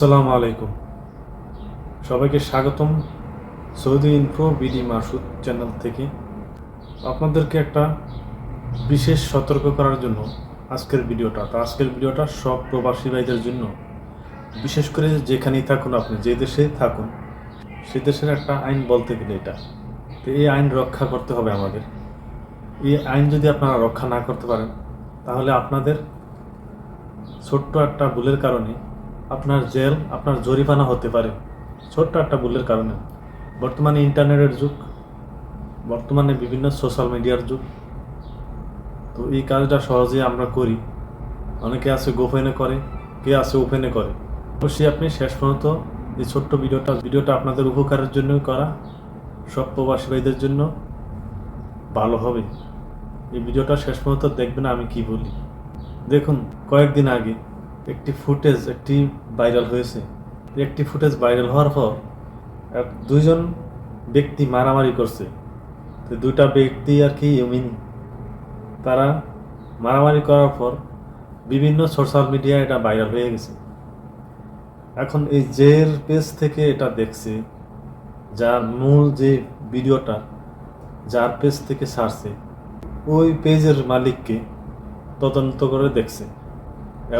আসসালামু আলাইকুম। সবাইকে স্বাগতম Saudi info BD Masud channel থেকে। আপনাদেরকে একটা বিশেষ সতর্ক করার জন্য আজকের ভিডিওটা। তো আজকের ভিডিওটা সব প্রবাসী ভাইদের জন্য। বিশেষ করে যেখানেই থাকুন আপনি, যে দেশে থাকুন, সে দেশের একটা আইন বলতে গেলে এটা। তো এই আইন রক্ষা করতে হবে আমাদের। এই আইন যদি আপনারা রক্ষা না করতে পারেন, তাহলে আপনাদের ছোট্ট একটা ভুলের কারণে আপনার জেল, আপনার জরিমানা হতে পারে। ছোট্ট একটা ভুলের কারণে। বর্তমানে ইন্টারনেটের যুগ, বর্তমানে বিভিন্ন সোশ্যাল মিডিয়ার যুগ। তো এই কাজটা সহজে আমরা করি। অনেকে আছে গোপনে করে কে আছে ওপেনে করে। অবশ্যই আপনি শেষ পর্যন্ত এই ছোট্ট ভিডিওটা ভিডিওটা আপনাদের উপকারের জন্যই করা। সব প্রবাসী ভাইদের জন্য ভালো হবে। এই ভিডিওটা শেষ পর্যন্ত দেখবেন আমি কি বলি। দেখুন, কয়েকদিন আগে একটি ফুটেজ, একটি ভাইরাল হয়েছে। একটি ফুটেজ ভাইরাল হওয়ার পর দুইজন ব্যক্তি মারামারি করছে। তো দুইটা ব্যক্তি আর কি ইউমিন তারা মারামারি করার পর বিভিন্ন সোশ্যাল মিডিয়ায় এটা ভাইরাল হয়ে গেছে। এখন এই জের পেজ থেকে এটা দেখছে, যার মূল যে ভিডিওটা, যার পেজ থেকে সারছে, ওই পেজের মালিককে তদন্ত করে দেখছে।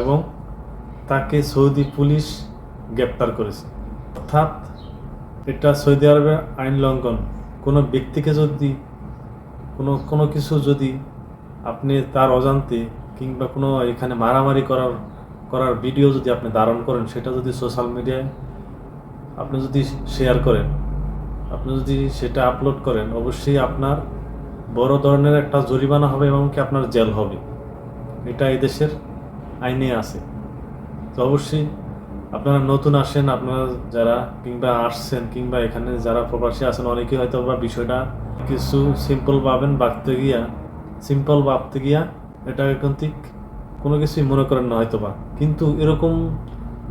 এবং তাকে সৌদি পুলিশ গ্রেপ্তার করেছে। অর্থাৎ এটা সৌদি আরবের আইন লঙ্ঘন। কোনো ব্যক্তিকে যদি, কোনো কোনো কিছু যদি আপনি তার অজান্তে কিংবা কোনো এখানে মারামারি করার করার ভিডিও যদি আপনি ধারণ করেন, সেটা যদি সোশ্যাল মিডিয়ায় আপনি যদি শেয়ার করেন, আপনি যদি সেটা আপলোড করেন, অবশ্যই আপনার বড় ধরনের একটা জরিমানা হবে এবং কি আপনার জেল হবে। এটা এই দেশের আইনে আছে। তো অবশ্যই আপনারা নতুন আসেন, আপনারা যারা কিংবা আসছেন কিংবা এখানে যারা প্রবাসী আছেন, অনেকেই হয়তো বা বিষয়টা কিছু সিম্পল ভাবেন, ভাবতে গিয়া সিম্পল ভাবতে গিয়া এটা এখন ঠিক কোনো কিছুই মনে করেন না হয়তো বা কিন্তু এরকম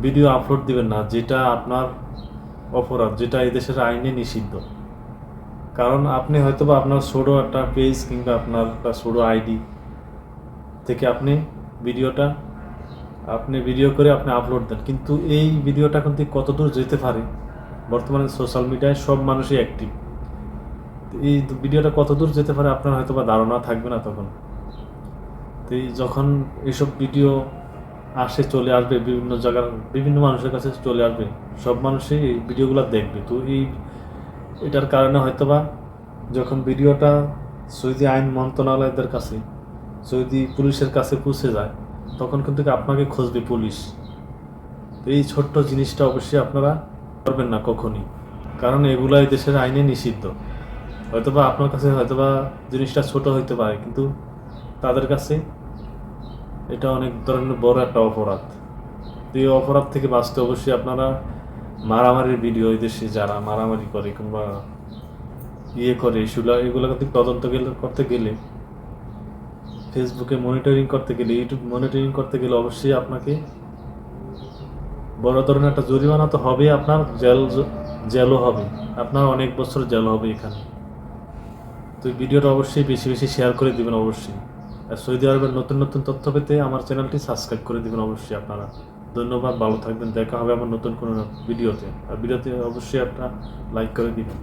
ভিডিও আপলোড দিবেন না, যেটা আপনার অপরাধ, যেটা এই দেশের আইনে নিষিদ্ধ। কারণ আপনি হয়তো বা আপনার ছোটো একটা পেজ কিংবা আপনার ছোটো আইডি থেকে আপনি ভিডিওটা আপনি ভিডিও করে আপনি আপলোড দেন। কিন্তু এই ভিডিওটা এখন কিন্তু কতদূর যেতে পারে? বর্তমানে সোশ্যাল মিডিয়ায় সব মানুষই অ্যাক্টিভ এই ভিডিওটা কতদূর যেতে পারে আপনার হয়তো বা ধারণা থাকবে না তখন। তো এই যখন এইসব ভিডিও আসে, চলে আসবে, বিভিন্ন জায়গার, বিভিন্ন মানুষের কাছে চলে আসবে, সব মানুষই এই ভিডিওগুলো দেখবে। তো এই, এটার কারণে হয়তো বা যখন ভিডিওটা সৌদি আইন মন্ত্রণালয়দের কাছে, সৌদি পুলিশের কাছে পৌঁছে যায় তখন কিন্তু আপনাকে খুঁজবে পুলিশ। এই ছোট্ট জিনিসটা অবশ্যই আপনারা করবেন না কখনই। কারণ এগুলো এই দেশের আইনে নিষিদ্ধ। হয়তোবা আপনার কাছে হয়তোবা জিনিসটা ছোট হইতে পারে, কিন্তু তাদের কাছে এটা অনেক ধরনের বড় একটা অপরাধ। এই অপরাধ থেকে বাঁচতে অবশ্যই আপনারা মারামারির ভিডিও এই দেশে যারা মারামারি করে কিংবা ইয়ে করে এগুলো কিন্তু তদন্ত গেলে করতে গেলে ফেসবুকে মনিটরিং করতে গেলে ইউটিউব মনিটরিং করতে গেলে অবশ্যই আপনাকে বড় ধরনের একটা জরিমানা তো হবে, আপনার জেল জেলও হবে। আপনার অনেক বছর জেল হবে এখানে। তো ভিডিওটা অবশ্যই বেশি বেশি শেয়ার করে দিবেন অবশ্যই। আর সৌদি আরবের নতুন নতুন তথ্য পেতে আমার চ্যানেলটি সাবস্ক্রাইব করে দেবেন অবশ্যই আপনারা। ধন্যবাদ, ভালো থাকবেন, দেখা হবে আমার নতুন কোনো ভিডিওতে। আর ভিডিওতে অবশ্যই একটা লাইক করে দিবেন।